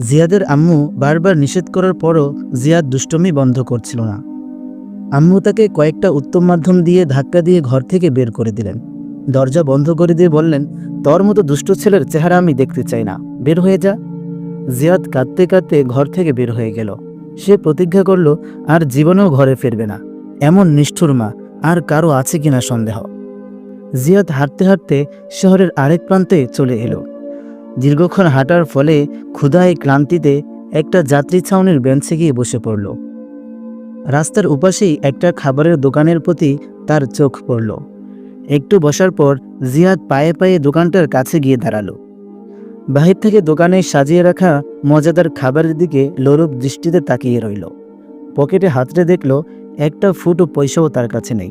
জিয়াদের আম্মু বারবার নিষেধ করার পরও জিয়াদ দুষ্টমি বন্ধ করছিল না। আম্মু তাকে কয়েকটা উত্তম মাধ্যম দিয়ে ধাক্কা দিয়ে ঘর থেকে বের করে দিলেন। দরজা বন্ধ করে দিয়ে বললেন, তোর মতো দুষ্ট ছেলের চেহারা আমি দেখতে চাই না, বের হয়ে যা। জিয়াদ কাঁদতে কাঁদতে ঘর থেকে বের হয়ে গেল। সে প্রতিজ্ঞা করল, আর জীবনেও ঘরে ফিরবে না। এমন নিষ্ঠুর মা, আর কারও আছে কিনা সন্দেহ। জিয়াদ হাঁটতে হাঁটতে শহরের আরেক প্রান্তে চলে এলো। দীর্ঘক্ষণ হাঁটার ফলে ক্ষুধায় ক্লান্তিতে একটা যাত্রী ছাউনির বেঞ্চে গিয়ে বসে পড়ল। রাস্তার উপাশেই একটা খাবারের দোকানের প্রতি তার চোখ পড়ল। একটু বসার পর জিয়াদ পায়ে পায়ে দোকানটার কাছে গিয়ে দাঁড়াল। বাহির থেকে দোকানে সাজিয়ে রাখা মজাদার খাবারের দিকে লোরূপ দৃষ্টিতে তাকিয়ে রইল। পকেটে হাতড়ে দেখল, একটা ফুটো পয়সাও তার কাছে নেই।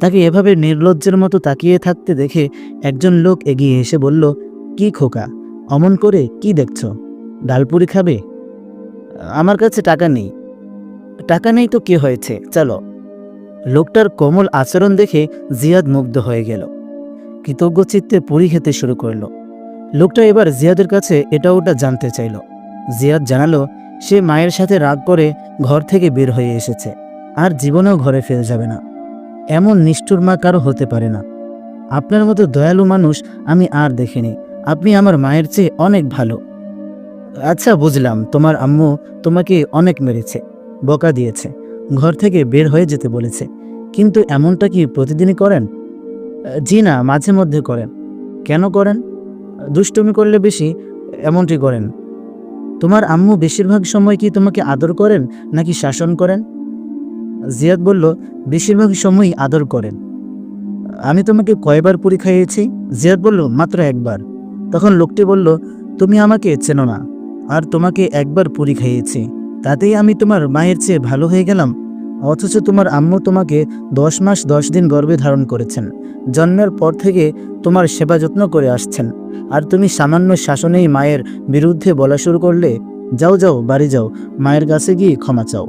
তাকে এভাবে নির্লজ্জের মতো তাকিয়ে থাকতে দেখে একজন লোক এগিয়ে এসে বলল কি খোকা? অমন করে কি দেখছ? ডালপুরি খাবে? আমার কাছে টাকা নেই। টাকা নেই তো কি হয়েছে? চলো। লোকটার কোমল আচরণ দেখে জিয়াদ মুগ্ধ হয়ে গেল। কৃতজ্ঞ চিত্তে পুরি খেতে শুরু করল। লোকটা এবার জিয়াদের কাছে এটা ওটা জানতে চাইল। জিয়াদ জানালো, সে মায়ের সাথে রাগ করে ঘর থেকে বের হয়ে এসেছে। আর জীবনেও ঘরে ফিরে যাবে না। এমন নিষ্ঠুর মা কারও হতে পারে না। আপনার মতো দয়ালু মানুষ আমি আর দেখিনি। আপনি আমার মায়ের চেয়ে অনেক ভালো। আচ্ছা বুঝলাম, তোমার আম্মু তোমাকে অনেক মেরেছে, বকা দিয়েছে, ঘর থেকে বের হয়ে যেতে বলেছে, কিন্তু এমনটা কি প্রতিদিনই করেন? জি না, মাঝে মধ্যে করেন। কেন করেন? দুষ্টুমি করলে বেশি এমনটি করেন। তোমার আম্মু বেশিরভাগ সময় কি তোমাকে আদর করেন, নাকি শাসন করেন? জিয়াদ বলল, বেশিরভাগ সময়ই আদর করেন। আমি তোমাকে কয়বার পুরি খাইয়েছি? জিয়াদ বলল, মাত্র একবার। তখন লোকটি বলল, তুমি আমাকে চেনো না, আর তোমাকে একবার পুরি খাইয়েছি। তাতেই আমি তোমার মায়ের চেয়ে ভালো হয়ে গেলাম। অথচ তোমার আম্মু তোমাকে দশ মাস দশ দিন গর্ভে ধারণ করেছেন। জন্মের পর থেকে তোমার সেবা যত্ন করে আসছেন। আর তুমি সামান্য শাসনেই মায়ের বিরুদ্ধে বলা শুরু করলে, যাও যাও, বাড়ি যাও, মায়ের কাছে গিয়ে ক্ষমা চাও।